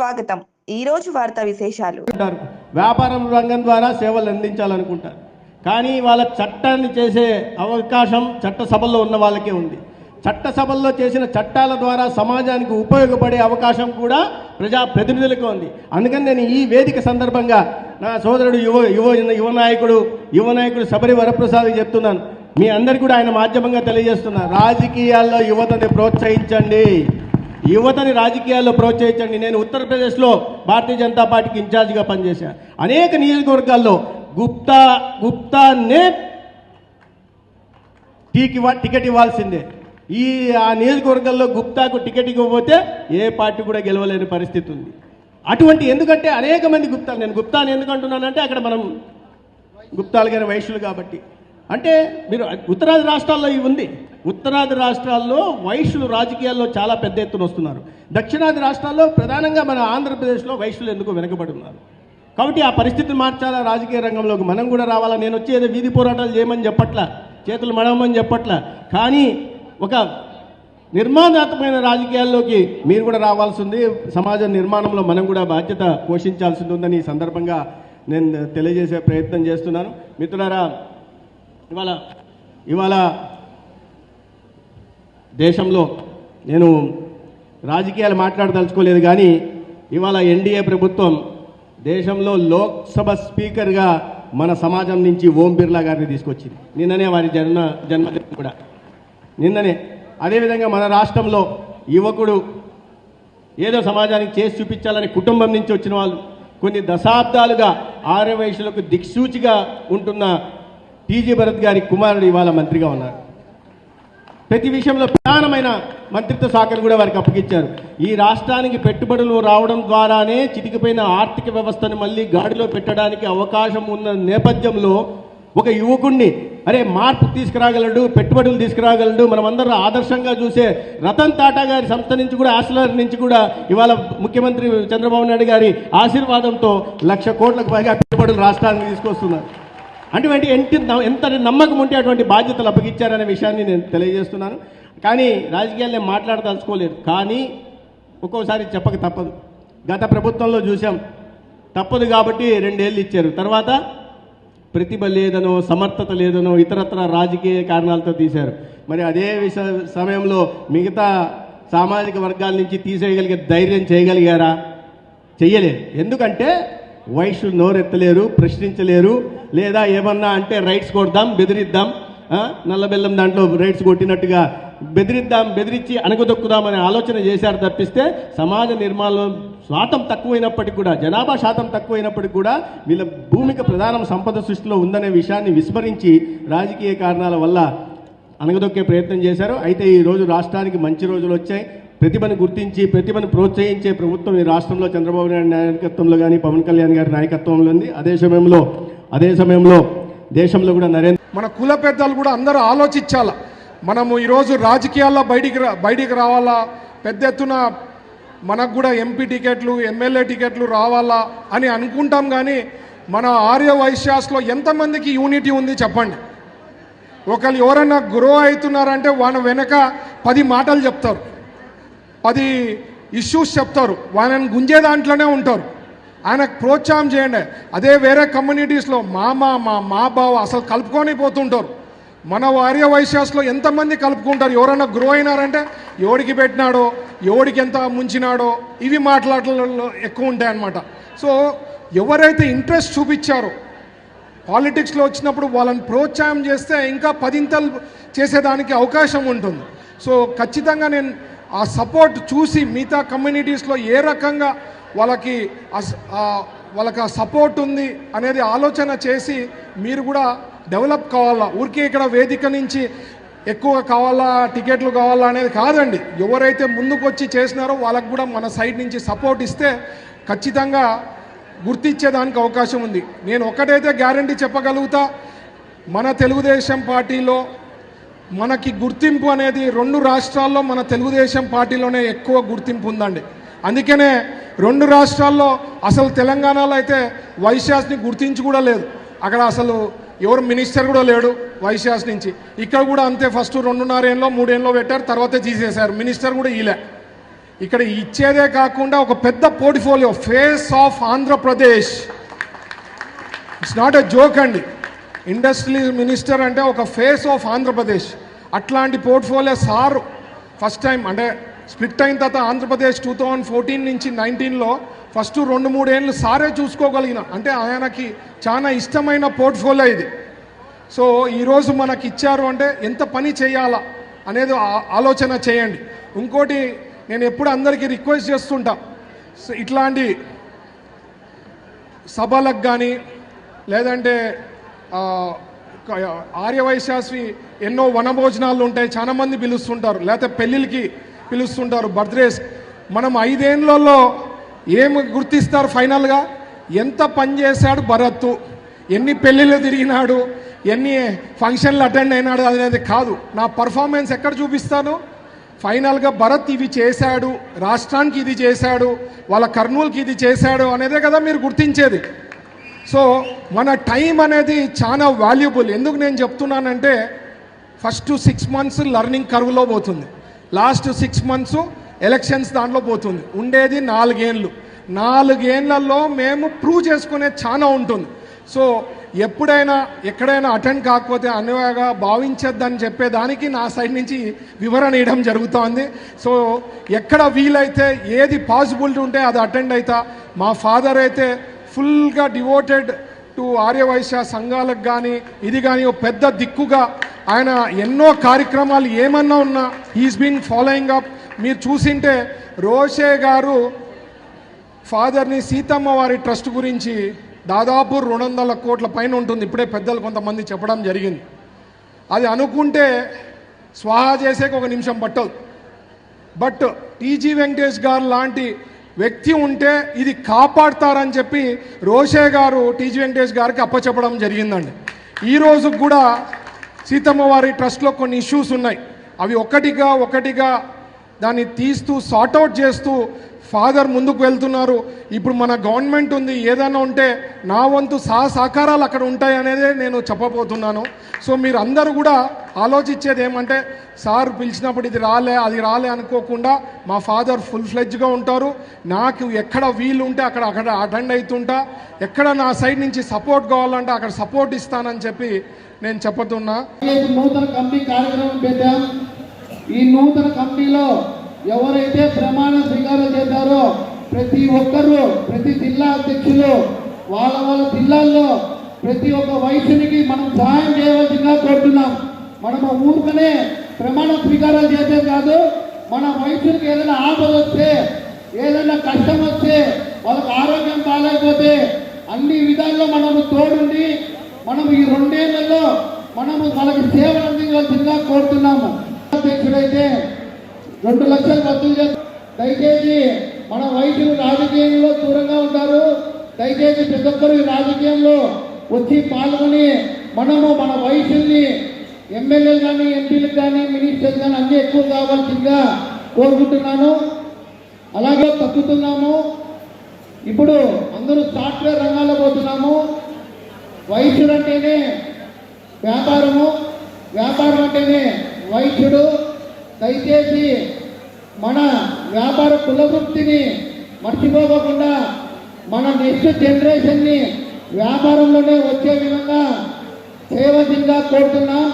స్వాగతం. ఈ రోజు వార్తా విశేషాలు. వ్యాపారం రంగం ద్వారా సేవలు అందించాలనుకుంటారు. కానీ వాళ్ళ చట్టాన్ని చేసే అవకాశం చట్టసభల్లో ఉన్న వాళ్ళకే ఉంది. చట్టసభల్లో చేసిన చట్టాల ద్వారా సమాజానికి ఉపయోగపడే అవకాశం కూడా ప్రజా ప్రతినిధులకు ఉంది. అందుకని నేను ఈ వేదిక సందర్భంగా నా సోదరుడు యువ యువ యువ నాయకుడు యువ నాయకుడు శబరి వరప్రసాద్ చెప్తున్నాను. మీ అందరికీ కూడా ఆయన మాధ్యమంగా తెలియజేస్తున్నారు రాజకీయాల్లో యువతని ప్రోత్సహించండి. యువతని రాజకీయాల్లో ప్రోత్సహించండి. నేను ఉత్తరప్రదేశ్లో భారతీయ జనతా పార్టీకి ఇన్ఛార్జిగా పనిచేశాను అనేక నియోజకవర్గాల్లో గుప్తా గుప్తానే టీకి టికెట్ ఇవ్వాల్సిందే. ఈ ఆ నియోజకవర్గాల్లో గుప్తాకు టికెట్ ఇవ్వకపోతే ఏ పార్టీ కూడా గెలవలేని పరిస్థితి ఉంది. అటువంటి ఎందుకంటే అనేక మంది గుప్తాలు నేను గుప్తాను ఎందుకంటున్నానంటే అక్కడ మనం గుప్తాలు గారి వైశ్యులు కాబట్టి. అంటే మీరు ఉత్తరాది రాష్ట్రాల్లో ఇవి ఉంది. ఉత్తరాది రాష్ట్రాల్లో వైశ్యులు రాజకీయాల్లో చాలా పెద్ద ఎత్తున వస్తున్నారు. దక్షిణాది రాష్ట్రాల్లో ప్రధానంగా మన ఆంధ్రప్రదేశ్లో వైశ్యులు ఎందుకు వెనుకబడి ఉన్నారు? కాబట్టి ఆ పరిస్థితిని మార్చాలా? రాజకీయ రంగంలోకి మనం కూడా రావాలా? నేను వచ్చి ఏదో వీధి పోరాటాలు చేయమని చెప్పట్ల? చేతులు మడవమని చెప్పట్ల? కానీ ఒక నిర్మాణాత్మకమైన రాజకీయాల్లోకి మీరు కూడా రావాల్సింది సమాజ నిర్మాణంలో మనం కూడా బాధ్యత పోషించాల్సి ఉందని ఈ సందర్భంగా నేను తెలియజేసే ప్రయత్నం చేస్తున్నాను. మిత్రులారా ఇవాళ ఇవాళ దేశంలో నేను రాజకీయాలు మాట్లాడదలుచుకోలేదు కానీ ఇవాళ ఎన్డీఏ ప్రభుత్వం దేశంలో లోక్సభ స్పీకర్గా మన సమాజం నుంచి ఓం బిర్లా గారిని తీసుకొచ్చింది. నిన్ననే వారి జన్మ జన్మదినం కూడా. నిన్ననే. అదేవిధంగా మన రాష్ట్రంలో యువకుడు ఏదో సమాజానికి చేసి చూపించాలని కుటుంబం నుంచి వచ్చిన వాళ్ళు కొన్ని దశాబ్దాలుగా ఆర్య వయసులకు దిక్సూచిగా ఉంటున్న టీజీ భరత్ గారి కుమారుడు ఇవాళ మంత్రిగా ఉన్నారు. ప్రతి విషయంలో ప్రధానమైన మంత్రిత్వ శాఖను కూడా వారికి అప్పగించారు. ఈ రాష్ట్రానికి పెట్టుబడులు రావడం ద్వారానే చితికిపోయిన ఆర్థిక వ్యవస్థను మళ్ళీ గాడిలో పెట్టడానికి అవకాశం ఉన్న నేపథ్యంలో ఒక యువకుణ్ణి అరే మార్పు తీసుకురాగలడు పెట్టుబడులు తీసుకురాగలడు మనమందరం ఆదర్శంగా చూసే రతన్ టాటా గారి సంస్థ నుంచి కూడా ఆశలర్ నుంచి కూడా ఇవాళ ముఖ్యమంత్రి చంద్రబాబు నాయుడు గారి ఆశీర్వాదంతో లక్ష కోట్లకు పైగా పెట్టుబడులు రాష్ట్రానికి తీసుకొస్తున్నారు. అటువంటి ఎంత ఎంత నమ్మకం ఉంటే అటువంటి బాధ్యతలు అప్పగించారనే విషయాన్ని నేను తెలియజేస్తున్నాను. కానీ రాజకీయాలు నేను మాట్లాడదలుచుకోలేదు. కానీ ఒక్కోసారి చెప్పక తప్పదు. గత ప్రభుత్వంలో చూసాం. తప్పదు కాబట్టి రెండేళ్ళు ఇచ్చారు. తర్వాత ప్రతిభ లేదనో సమర్థత లేదనో ఇతరత్ర రాజకీయ కారణాలతో తీశారు. మరి అదే విష సమయంలో మిగతా సామాజిక వర్గాల నుంచి తీసేయగలిగే ధైర్యం చేయగలిగారా? చెయ్యలేదు. ఎందుకంటే వయసులు నోరెత్తలేరు ప్రశ్నించలేరు లేదా ఏమన్నా అంటే రైట్స్ కొడదాం బెదిరిద్దాం నల్లబెల్లం దాంట్లో రైట్స్ కొట్టినట్టుగా బెదిరిద్దాం బెదిరించి అణగదొక్కుదాం అనే ఆలోచన చేశారు తప్పిస్తే సమాజ నిర్మాణం శాతం తక్కువైనప్పటికీ కూడా జనాభా శాతం తక్కువైనప్పటికీ కూడా వీళ్ళ భూమిక ప్రధానం సంపద సృష్టిలో ఉందనే విషయాన్ని విస్మరించి రాజకీయ కారణాల వల్ల అనగదొక్కే ప్రయత్నం చేశారు. అయితే ఈరోజు రాష్ట్రానికి మంచి రోజులు వచ్చాయి. ప్రతిభను గుర్తించి ప్రతిభను ప్రోత్సహించే ప్రభుత్వం ఈ రాష్ట్రంలో చంద్రబాబు నాయుడు నాయకత్వంలో కానీ పవన్ కళ్యాణ్ గారి నాయకత్వంలో ఉంది. అదే సమయంలో అదే సమయంలో దేశంలో కూడా నరేంద్ర మన కుల పెద్దలు కూడా అందరూ ఆలోచించాల? మనము ఈరోజు రాజకీయాల్లో బయటికి రా బయటికి రావాలా? పెద్ద ఎత్తున మనకు కూడా ఎంపీ టికెట్లు ఎమ్మెల్యే టికెట్లు రావాలా అని అనుకుంటాం కానీ మన ఆర్య వైశ్యాస్లో ఎంతమందికి యూనిటీ ఉంది చెప్పండి? ఒకళ్ళు ఎవరైనా గ్రో అవుతున్నారంటే వాళ్ళ వెనక పది మాటలు చెప్తారు. పది ఇష్యూస్ చెప్తారు. వాళ్ళని గుంజే దాంట్లోనే ఉంటారు. ఆయనకు ప్రోత్సాహం చేయండి. అదే వేరే కమ్యూనిటీస్లో మామ మా మా బావ అసలు కలుపుకొని పోతుంటారు. మన వార్య వైశ్యాస్లో ఎంతమంది కలుపుకుంటారు? ఎవరైనా గ్రో అయినారంటే ఎవడికి పెట్టినాడో ఎవడికి ఎంత ముంచినాడో ఇవి మాట్లాడలలో ఎక్కువ ఉంటాయి అన్నమాట సో ఎవరైతే ఇంట్రెస్ట్ చూపించారో పాలిటిక్స్లో వచ్చినప్పుడు వాళ్ళని ప్రోత్సాహం చేస్తే ఇంకా పదింతలు చేసేదానికి అవకాశం ఉంటుంది. సో ఖచ్చితంగా నేను ఆ సపోర్ట్ చూసి మిగతా కమ్యూనిటీస్లో ఏ రకంగా వాళ్ళకి వాళ్ళకి ఆ సపోర్ట్ ఉంది అనేది ఆలోచన చేసి మీరు కూడా డెవలప్ కావాలా? ఊరికే ఇక్కడ వేదిక నుంచి ఎక్కువ కావాలా టికెట్లు కావాలా అనేది కాదండి. ఎవరైతే ముందుకు వచ్చి చేసినారో వాళ్ళకు కూడా మన సైడ్ నుంచి సపోర్ట్ ఇస్తే ఖచ్చితంగా గుర్తించేదానికి అవకాశం ఉంది. నేను ఒకటైతే గ్యారంటీ చెప్పగలుగుతా మన తెలుగుదేశం పార్టీలో మనకి గుర్తింపు అనేది రెండు రాష్ట్రాల్లో మన తెలుగుదేశం పార్టీలోనే ఎక్కువ గుర్తింపు ఉందండి. అందుకనే రెండు రాష్ట్రాల్లో అసలు తెలంగాణలో అయితే వైశ్యాస్ని గుర్తించి కూడా లేదు. అక్కడ అసలు ఎవరు మినిస్టర్ కూడా లేడు వైశ్యాస్ నుంచి. ఇక్కడ కూడా అంతే ఫస్ట్ రెండున్నరేళ్ళలో మూడేళ్ళలో పెట్టారు తర్వాత తీసేశారు. మినిస్టర్ కూడా ఈలే. ఇక్కడ ఇచ్చేదే కాకుండా ఒక పెద్ద portfolio face of Andhra Pradesh. It's not a joke అండి. ఇండస్ట్రీ మినిస్టర్ అంటే ఒక ఫేస్ ఆఫ్ ఆంధ్రప్రదేశ్. అట్లాంటి పోర్ట్ఫోలియో సార్ ఫస్ట్ టైం అంటే స్ప్లిట్ అయిన తర్వాత ఆంధ్రప్రదేశ్ టూ థౌజండ్ ఫోర్టీన్ నుంచి నైన్టీన్లో ఫస్ట్ రెండు మూడేళ్ళు సారే చూసుకోగలిగిన. అంటే ఆయనకి చాలా ఇష్టమైన పోర్ట్ఫోలియో ఇది. సో ఈరోజు మనకి ఇచ్చారు అంటే ఎంత పని చేయాలా అనేది ఆలోచన చేయండి. ఇంకోటి నేను ఎప్పుడు అందరికీ రిక్వెస్ట్ చేస్తుంటా. సో ఇట్లాంటి సభలకు కానీ లేదంటే ఆర్యవైశాస్వి ఎన్నో వనభోజనాలు ఉంటాయి. చాలా మంది పిలుస్తుంటారు. లేకపోతే పెళ్ళిళ్ళకి పిలుస్తుంటారు. బర్త్డేస్. మనం ఐదేళ్ళలో ఏం గుర్తిస్తారు ఫైనల్గా? ఎంత పని చేశాడు భరత్? ఎన్ని పెళ్ళిళ్ళు తిరిగినాడు? ఎన్ని ఫంక్షన్లు అటెండ్ అయినాడు అనేది కాదు. నా పర్ఫార్మెన్స్ ఎక్కడ చూపిస్తాను? ఫైనల్గా భరత్ ఇవి చేశాడు. రాష్ట్రానికి ఇది చేశాడు. వాళ్ళ కర్నూలుకి ఇది చేశాడు అనేదే కదా మీరు గుర్తించేది. సో మన టైం అనేది చాలా వాల్యుబుల్. ఎందుకు నేను చెప్తున్నానంటే ఫస్ట్ సిక్స్ మంత్స్ లర్నింగ్ కర్వ్లో పోతుంది. లాస్ట్ సిక్స్ మంత్స్ ఎలక్షన్స్ దాంట్లో పోతుంది. ఉండేది నాలుగేళ్ళు నాలుగేళ్ళలో మేము ప్రూవ్ చేసుకునేది చాలా ఉంటుంది. సో ఎప్పుడైనా ఎక్కడైనా అటెండ్ కాకపోతే అన్వయగా భావించద్దని చెప్పేదానికి నా సైడ్ నుంచి వివరణ ఇవ్వడం జరుగుతోంది. సో ఎక్కడ వీలైతే ఏది పాసిబిలిటీ ఉంటే అది అటెండ్ అవుతా మా ఫాదర్ అయితే ఫుల్గా డివోటెడ్ టు ఆర్యవైశ్య సంఘాలకు కానీ ఇది కానీ ఒక పెద్ద దిక్కుగా ఆయన ఎన్నో కార్యక్రమాలు ఏమన్నా ఉన్నా హీస్ బీన్ ఫాలోయింగ్ అప్ మీరు చూసింటే రోషే గారు ఫాదర్ని సీతమ్మ వారి ట్రస్ట్ గురించి దాదాపు రెండు వందల కోట్ల పైన ఉంటుంది. ఇప్పుడే పెద్దలు కొంతమంది చెప్పడం జరిగింది. అది అనుకుంటే స్వాహా చేసేకి ఒక నిమిషం పట్టదు. బట్ టీజీ వెంకటేష్ గారు లాంటి వ్యక్తి ఉంటే ఇది కాపాడతారని చెప్పి రోషే గారు టీజీ వెంకటేష్ గారికి అప్పచెప్పడం జరిగిందండి. ఈ కూడా సీతమ్మ వారి ట్రస్ట్లో కొన్ని ఇష్యూస్ ఉన్నాయి. అవి ఒకటిగా ఒకటిగా దాన్ని తీస్తూ సార్ట్అవుట్ చేస్తూ ఫాదర్ ముందుకు వెళ్తున్నారు. ఇప్పుడు మన గవర్నమెంట్ ఉంది ఏదైనా ఉంటే నా వంతు సహ సహకారాలు అక్కడ ఉంటాయి అనేదే నేను చెప్పబోతున్నాను. సో మీరు అందరూ కూడా ఆలోచించేది ఏమంటే సార్ పిలిచినప్పుడు ఇది రాలే అది రాలే అనుకోకుండా మా ఫాదర్ ఫుల్ ఫ్లెడ్జ్గా ఉంటారు. నాకు ఎక్కడ వీలు ఉంటే అక్కడ అక్కడ అటెండ్ అవుతుంటా ఎక్కడ నా సైడ్ నుంచి సపోర్ట్ కావాలంటే అక్కడ సపోర్ట్ ఇస్తానని చెప్పి నేను చెప్పుతున్నా. నూతన కమిటీ కార్యక్రమం పెట్టాం ఈ నూతన కమిటీలో ఎవరైతే ప్రమాణ స్వీకారం చేశారో ప్రతి ఒక్కరూ ప్రతి జిల్లా అధ్యక్షులు వాళ్ళ వాళ్ళ జిల్లాల్లో ప్రతి ఒక్క వైద్యునికి మనం సహాయం చేయవలసిందిగా కోరుతున్నాం. మనము ఊరుకనే ప్రమాణ స్వీకారాలు చేసేది కాదు మన వయసుకి ఏదైనా ఆపద వస్తే ఏదైనా కష్టం వస్తే వాళ్ళకి ఆరోగ్యం బాగాలేకపోతే అన్ని విధాల్లో మనము తోడుండి మనము ఈ రెండేళ్ళలో మనము వాళ్ళకి సేవలు అందించవలసిందిగా కోరుతున్నాము. అధ్యక్షుడైతే రెండు లక్షలు వసూలు దయచేసి మన వైద్యులు రాజకీయంలో దూరంగా ఉంటారు. దయచేసి ప్రతి ఒక్కరు ఈ రాజకీయంలో వచ్చి పాల్గొని మనము మన వైద్యుల్ని ఎమ్మెల్యేలు కానీ ఎంపీలకు కానీ మినిస్టర్లు కానీ అన్ని ఎక్కువ కావాల్సిందిగా కోరుకుంటున్నాను. అలాగే తగ్గుతున్నాము ఇప్పుడు అందరూ సాఫ్ట్వేర్ రంగాల్లో పోతున్నాము. వైద్యుడు అంటేనే వ్యాపారము. వ్యాపారం అంటేనే వైద్యుడు దయచేసి మన వ్యాపార కులవృత్తిని మర్చిపోకుండా మన నెక్స్ట్ జనరేషన్ని వ్యాపారంలోనే వచ్చే విధంగా చేయవలసిందిగా కోరుతున్నాం.